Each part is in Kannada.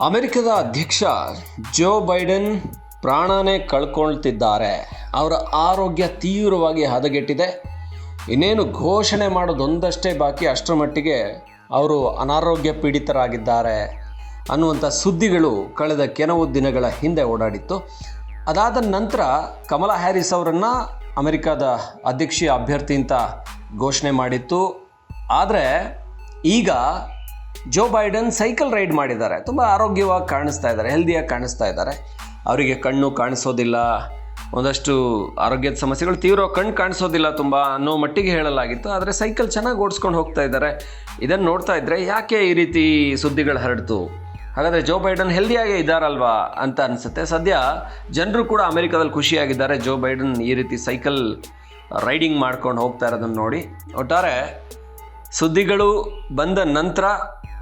ಅಮೆರಿಕದ ಅಧ್ಯಕ್ಷ ಜೋ ಬೈಡನ್ ಪ್ರಾಣನೇ ಕಳ್ಕೊಳ್ತಿದ್ದಾರೆ. ಅವರ ಆರೋಗ್ಯ ತೀವ್ರವಾಗಿ ಹದಗೆಟ್ಟಿದೆ. ಇನ್ನೇನು ಘೋಷಣೆ ಮಾಡೋದೊಂದಷ್ಟೇ ಬಾಕಿ, ಅಷ್ಟರ ಮಟ್ಟಿಗೆ ಅವರು ಅನಾರೋಗ್ಯ ಪೀಡಿತರಾಗಿದ್ದಾರೆ ಅನ್ನುವಂಥ ಸುದ್ದಿಗಳು ಕಳೆದ ಕೆಲವು ದಿನಗಳ ಹಿಂದೆ ಓಡಾಡಿತ್ತು. ಅದಾದ ನಂತರ ಕಮಲಾ ಹ್ಯಾರಿಸ್ ಅವರನ್ನು ಅಮೆರಿಕದ ಅಧ್ಯಕ್ಷೀಯ ಅಭ್ಯರ್ಥಿ ಅಂತ ಘೋಷಣೆ ಮಾಡಿತ್ತು. ಆದರೆ ಈಗ ಜೋ ಬೈಡನ್ ಸೈಕಲ್ ರೈಡ್ ಮಾಡಿದ್ದಾರೆ. ತುಂಬ ಆರೋಗ್ಯವಾಗಿ ಕಾಣಿಸ್ತಾ ಇದ್ದಾರೆ ಹೆಲ್ದಿಯಾಗಿ ಕಾಣಿಸ್ತಾ ಇದ್ದಾರೆ. ಅವರಿಗೆ ಕಣ್ಣು ಕಾಣಿಸೋದಿಲ್ಲ, ಒಂದಷ್ಟು ಆರೋಗ್ಯದ ಸಮಸ್ಯೆಗಳು ತೀವ್ರ ಕಣ್ಣು ಕಾಣಿಸೋದಿಲ್ಲ ತುಂಬ ಅನ್ನೋ ಮಟ್ಟಿಗೆ ಹೇಳಲಾಗಿತ್ತು. ಆದರೆ ಸೈಕಲ್ ಚೆನ್ನಾಗಿ ಓಡಿಸ್ಕೊಂಡು ಹೋಗ್ತಾ ಇದ್ದಾರೆ. ಇದನ್ನು ನೋಡ್ತಾ ಇದ್ದರೆ ಯಾಕೆ ಈ ರೀತಿ ಸುದ್ದಿಗಳು ಹರಡ್ತು? ಹಾಗಾದರೆ ಜೋ ಬೈಡನ್ ಹೆಲ್ದಿಯಾಗೇ ಇದ್ದಾರಲ್ವಾ ಅಂತ ಅನಿಸುತ್ತೆ. ಸದ್ಯ ಜನರು ಕೂಡ ಅಮೆರಿಕದಲ್ಲಿ ಖುಷಿಯಾಗಿದ್ದಾರೆ. ಜೋ ಬೈಡನ್ ಈ ರೀತಿ ಸೈಕಲ್ ರೈಡಿಂಗ್ ಮಾಡ್ಕೊಂಡು ಹೋಗ್ತಾ ಇರೋದನ್ನು ನೋಡಿ. ಒಟ್ಟಾರೆ ಸುದ್ದಿಗಳು ಬಂದ ನಂತರ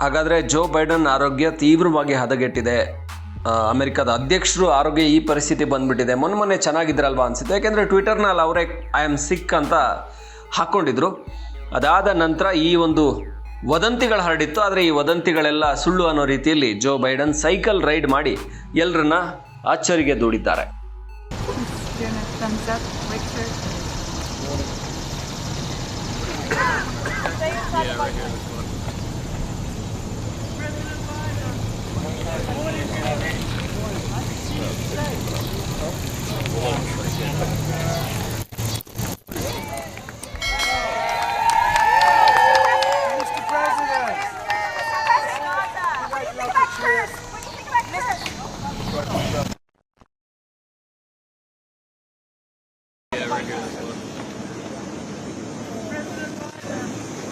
ಹಾಗಾದರೆ ಜೋ ಬೈಡನ್ ಆರೋಗ್ಯ ತೀವ್ರವಾಗಿ ಹದಗೆಟ್ಟಿದೆ. ಅಮೆರಿಕದ ಅಧ್ಯಕ್ಷರು ಆರೋಗ್ಯ ಈ ಪರಿಸ್ಥಿತಿ ಬಂದ್ಬಿಟ್ಟಿದೆ. ಮೊನ್ನೆ ಮೊನ್ನೆ ಚೆನ್ನಾಗಿದ್ರಲ್ವಾ ಅನಿಸುತ್ತೆ. ಯಾಕೆಂದರೆ ಟ್ವಿಟರ್ನಲ್ಲಿ ಅವರೇ ಐ ಆಮ್ ಸಿಕ್ ಅಂತ ಹಾಕ್ಕೊಂಡಿದ್ರು ಅದಾದ ನಂತರ ಈ ಒಂದು ವದಂತಿಗಳು ಹರಡಿತ್ತು. ಆದರೆ ಈ ವದಂತಿಗಳೆಲ್ಲ ಸುಳ್ಳು ಅನ್ನೋ ರೀತಿಯಲ್ಲಿ ಜೋ ಬೈಡನ್ ಸೈಕಲ್ ರೈಡ್ ಮಾಡಿ ಎಲ್ಲರನ್ನ ಆಶ್ಚರ್ಯಗೆ ದೂಡಿದ್ದಾರೆ. right here.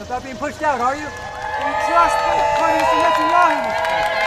about being pushed out, are you? You trust Prime Minister Netanyahu,